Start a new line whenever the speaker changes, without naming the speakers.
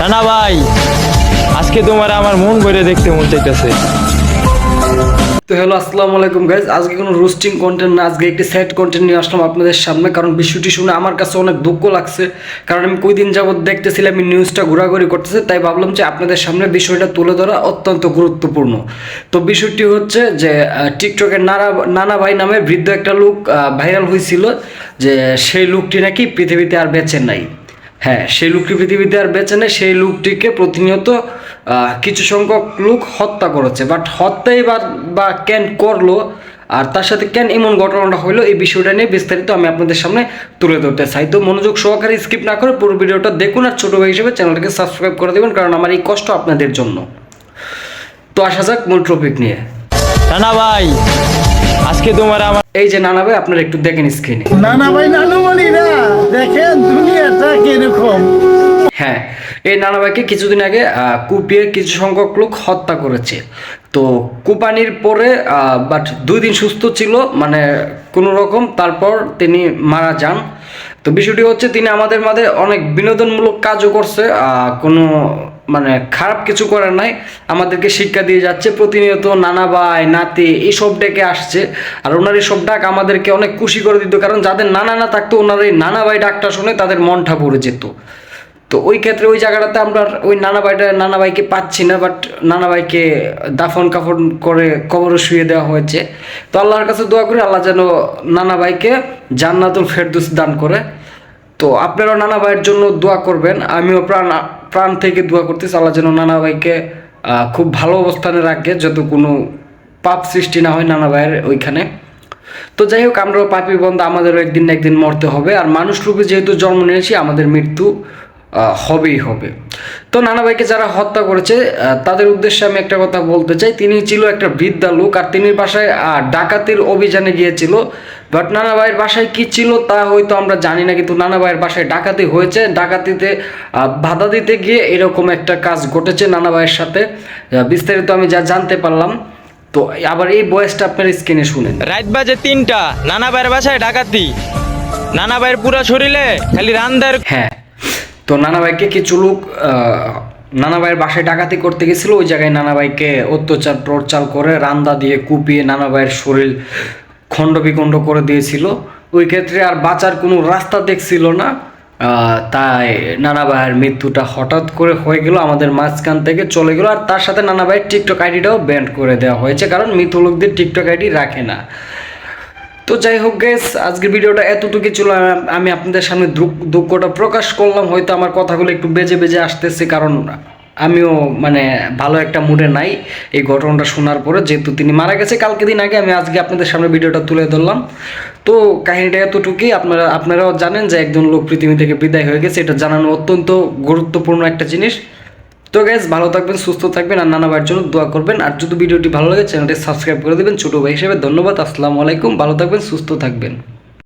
রানা ভাই, আজকে তোমার আমার মন ভরে দেখতে মন চাইতেছে।
তো হ্যালো আসসালামু আলাইকুম গাইজ আজকে কোনো রোস্টিং কন্টেন্ট না, আজকে একটি সেট কন্টেন্ট নিয়ে আসলাম আপনাদের সামনে, কারণ বিষয়টি শুনে আমার কাছে অনেক দুঃখ লাগছে। কারণ আমি কই দিন যাবত দেখতেছিলাম এই নিউজটা ঘোরাঘুরি করতেছে, তাই ভাবলাম যে আপনাদের সামনে বিষয়টা তুলে ধরা অত্যন্ত গুরুত্বপূর্ণ। তো বিষয়টি হচ্ছে যে টিকটকের নানা নানা ভাই নামে বৃদ্ধ একটা লোক ভাইরাল হয়েছিল যে, সেই লোকটি নাকি পৃথিবীতে আর বেঁচে নাই। হ্যাঁ সেই লোকটি পৃথিবীতে আর বেঁচে নেই, সেই লোকটিকে প্রতিনিয়ত কিছু সংখ্যক লোক হত্যা করেছে। বাট হত্যাই বা বা কেন করল আর তার সাথে কেন এমন ঘটনাটা হলো, এই বিষয়টা নিয়ে বিস্তারিত আমি আপনাদের সামনে তুলে ধরতে চাই। তো মনোযোগ সহকারে স্কিপ না করে পুরো ভিডিওটা দেখুন আর ছোটো ভাই হিসেবে চ্যানেলটাকে সাবস্ক্রাইব করে দেবেন, কারণ আমার এই কষ্ট আপনাদের জন্য। তো আসা যাক মূল টপিক নিয়ে।
রানা ভাই আজকে তোমার আমার
এই যে নানা ভাই আপনারা একটু দেখেন স্ক্রিনে
নানা ভাই নানু বলিরা দেখেন দুনিয়াটা কীরকম।
হ্যাঁ এই নানা ভাইকে কিছুদিন আগে কুপিয়ে কিছু সংখ্যক লোক হত্যা করেছে। তো কুপানির পরে বাট দুই দিন সুস্থ ছিল মানে কোনো রকম তারপর তিনি মারা যান। তো বিষয়টি হচ্ছে তিনি আমাদের মাঝে অনেক বিনোদনমূলক কাজও করছে আহ, কোনো মানে খারাপ কিছু করার নাই, আমাদেরকে শিক্ষা দিয়ে যাচ্ছে, প্রতিনিয়ত নানা ভাই, নাতি এইসব ডেকে আসছে। আর ওনার এইসব ডাক আমাদেরকে অনেক খুশি করে দিত, কারণ যাদের নানা না থাকতো, ওনার এই নানা ভাই ডাকটা শুনে তাদের মনটা পড়ে যেত। তো ওই ক্ষেত্রে ওই জায়গাটাতে আমরা ওই নানা ভাইটা, নানা ভাইকে পাচ্ছি না বাট নানা ভাইকে দাফন কাফন করে কবরে শুয়ে দেওয়া হয়েছে। তো আল্লাহর কাছে দোয়া করি, আল্লাহ যেন নানা ভাইকে জান্নাতুল ফেরদুস দান করে। তো আপনারা নানা ভাইয়ের জন্য দোয়া করবেন, আমিও প্রাণ প্রাণ থেকে দোয়া করতেছি, আল্লাহ যেন নানা ভাইকে খুব ভালো অবস্থানে রাখে, যত কোনো পাপ সৃষ্টি না হয় নানা ভাইয়ের ওইখানে। তো যাই হোক, আমরাও পাপি বন্ধ, আমাদেরও একদিন না একদিন মরতে হবে। আর মানুষ রূপে যেহেতু জন্ম নিয়েছি, আমাদের মৃত্যু হবেই হবে। তো নানা ভাইকে যারা হত্যা করেছে তাদের উদ্দেশ্যে আমি একটা কথা বলতে চাই। তিনি ছিল একটা বৃদ্ধা লোক আর তিনি বাসায় ডাকাতির অভিযানে গিয়েছিল। বাট নানা ভাইয়ের বাসায় কি ছিল তা হয়তো আমরা জানি না কিন্তু নানা ভাইয়ের বাসায় ডাকাতি হয়েছে। ডাকাতিতে বাধা দিতে গিয়ে এরকম একটা কাজ ঘটেছে নানা ভাইয়ের সাথে। বিস্তারিত আমি যা জানতে পারলাম। তো আবার এই বয়সটা আপনার স্ক্রিনে শুনেন।
রাত বাজে তিনটা নানা ভাইয়ের বাসায় ডাকাতি। নানা ভাইয়ের পুরা শরীরে খালি রান্দার
হ্যাঁ। তো নানা ভাইকে কিছু লোক নানা ভাইয়ের বাসায় ডাকাতি করতে গেছিল, ওই জায়গায় নানা ভাইকে অত্যাচার টর্চার করে রান্দা দিয়ে কুপিয়ে নানা ভাইয়ের শরীর খণ্ড বিখণ্ড করে দিয়েছিল। ওই ক্ষেত্রে আর বাঁচার কোনো রাস্তা দেখছিল না। তাই নানা ভাইয়ের মৃত্যুটা হঠাৎ করে হয়ে গেল, আমাদের মাঝখান থেকে চলে গেল। আর তার সাথে নানা ভাইয়ের টিকটক আইডিটাও ব্যান্ড করে দেওয়া হয়েছে, কারণ মৃত লোকদের টিকটক আইডি রাখে না। তো যাই হোক গেস আজকের ভিডিওটা এতটুকু ছিল আমি আপনাদের সামনে দুঃখ- দুঃখটা প্রকাশ করলাম, হয়তো আমার কথাগুলো একটু বেজে বেজে আসতেছে, কারণ আমিও মানে ভালো একটা মুডে নাই এই ঘটনাটা শোনার পরে, যেহেতু তিনি মারা গেছে কালকে দিন আগে, আমি আজকে আপনাদের সামনে ভিডিওটা তুলে ধরলাম। তো কাহিনীটা এতটুকুই, আপনারা, আপনারাও জানেন যে একজন লোক পৃথিবী থেকে বিদায় হয়ে গেছে, এটা জানানো অত্যন্ত গুরুত্বপূর্ণ একটা জিনিস। তো গ্যাস ভালো থাকবেন, সুস্থ থাকবেন আর নানা ভাইয়ের জন্য দোয়া করবেন। আর যদি ভিডিওটি ভালো লাগে, চ্যানেলটি সাবস্ক্রাইব করে দেবেন। ছোটো ভাই হিসেবে ধন্যবাদ। আসসালামু আলাইকুম। ভালো থাকবেন, সুস্থ থাকবেন।